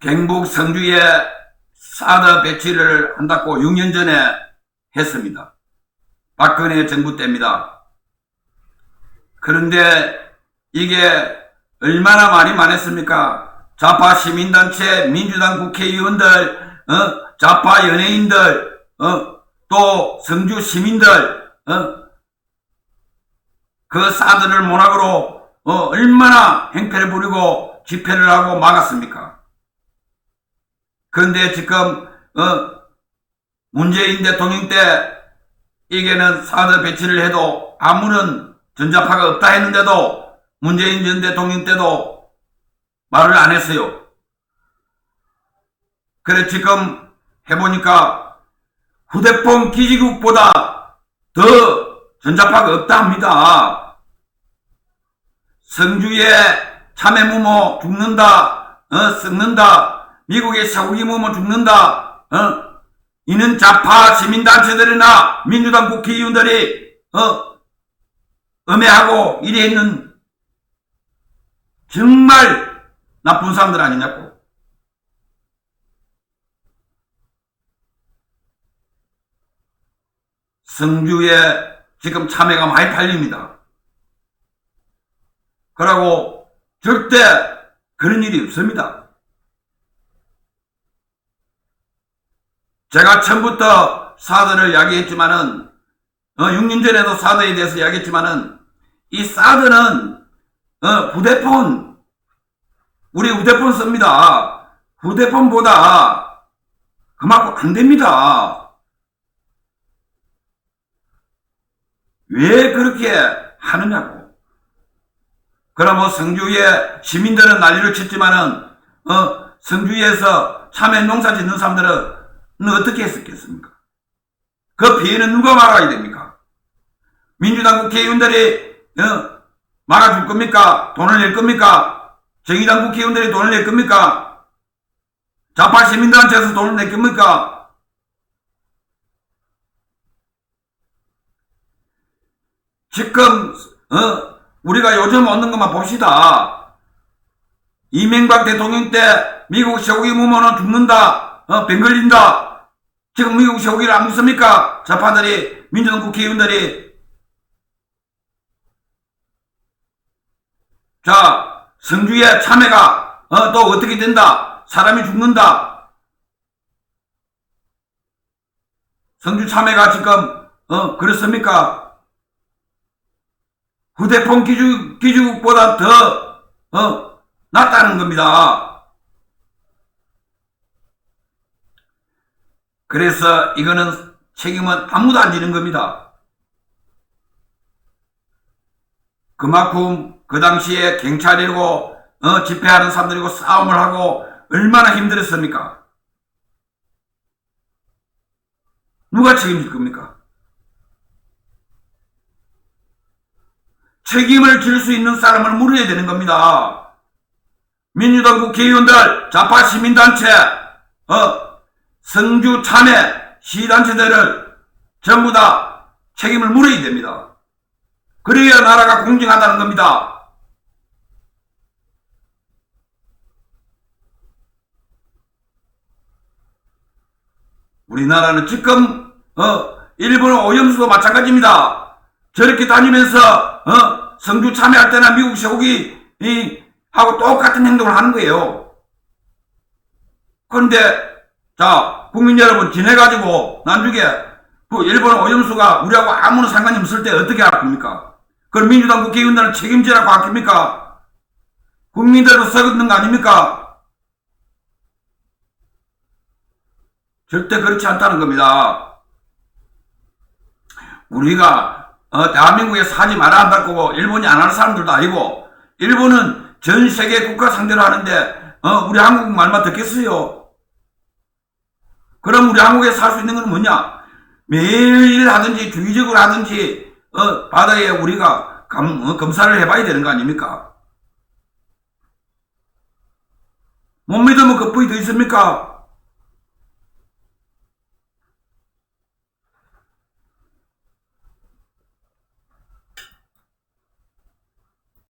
경북 성주에 사드 배치를 한다고 6년 전에 했습니다. 박근혜 정부 때입니다. 그런데 이게 얼마나 많이 많았습니까? 좌파 시민단체, 민주당 국회의원들, 어? 좌파 연예인들, 어? 또 성주 시민들, 어? 그 사드를 모락으로 어, 얼마나 행패를 부리고 집회를 하고 막았습니까? 그런데 지금 어, 문재인 대통령 때 이게는 사드 배치를 해도 아무런 전자파가 없다 했는데도 문재인 전 대통령 때도 말을 안 했어요. 그래 지금 해보니까 휴대폰 기지국보다 더 전자파가 없다 합니다. 성주에 참외 무모 죽는다, 어, 썩는다, 미국의 샤오기 무모 죽는다, 어, 이는 좌파 시민단체들이나 민주당 국회의원들이, 어, 음해하고 이래 있는 정말 나쁜 사람들 아니냐고. 성주에 지금 참외가 많이 팔립니다. 그러고 절대 그런 일이 없습니다. 제가 처음부터 사드를 이야기했지만은 어, 6년 전에도 사드에 대해서 이야기했지만은 이 사드는 어, 휴대폰 우리 휴대폰 씁니다. 휴대폰보다 그만큼 안 됩니다. 왜 그렇게 하느냐고. 그럼 뭐 성주의 시민들은 난리를 쳤지만은 어, 성주에서 참외 농사 짓는 사람들은 어떻게 했었겠습니까? 그 피해는 누가 막아야 됩니까? 민주당 국회의원들이 어, 막아줄 겁니까? 돈을 낼 겁니까? 정의당 국회의원들이 돈을 낼 겁니까? 좌파 시민단체에서 돈을 낼 겁니까? 지금 어, 우리가 요즘 얻는 것만 봅시다. 이명박 대통령 때 미국 샤오기 무모는 죽는다, 어, 병 걸린다. 지금 미국 샤오기를 안 묻습니까? 좌파들이, 민주당 국회의원들이. 자, 성주의 참외가, 어, 또 어떻게 된다? 사람이 죽는다. 성주 참외가 지금, 어, 그렇습니까? 휴대폰 기주, 기주국보다 더, 어, 낫다는 겁니다. 그래서 이거는 책임은 아무도 안 지는 겁니다. 그만큼 그 당시에 경찰이고, 어, 집회하는 사람들이고 싸움을 하고 얼마나 힘들었습니까? 누가 책임질 겁니까? 책임을 질 수 있는 사람을 물어야 되는 겁니다. 민주당 국회의원들, 좌파 시민단체, 어, 성주 참회 시단체들을 전부 다 책임을 물어야 됩니다. 그래야 나라가 공정하다는 겁니다. 우리나라는 지금 어, 일본 오염수도 마찬가지입니다. 저렇게 다니면서 어, 성주 참여할 때나 미국 쇠고기 이, 하고 똑같은 행동을 하는 거예요. 그런데 자 국민 여러분 지내가지고 나중에 그 일본 오염수가 우리하고 아무런 상관이 없을 때 어떻게 할 겁니까? 그럼 민주당 국회의원들은 책임지라고 하십니까? 국민들도 썩었는 거 아닙니까? 절대 그렇지 않다는 겁니다. 우리가 어, 대한민국에 사지 말아야 한다고 일본이 안 하는 사람들도 아니고 일본은 전 세계 국가 상대로 하는데 어, 우리 한국 말만 듣겠어요. 그럼 우리 한국에 살 수 있는 건 뭐냐? 매일 하든지 주기적으로 하든지 어, 바다에 우리가 감, 어, 검사를 해봐야 되는 거 아닙니까? 못 믿으면 그뿐이 더 있습니까?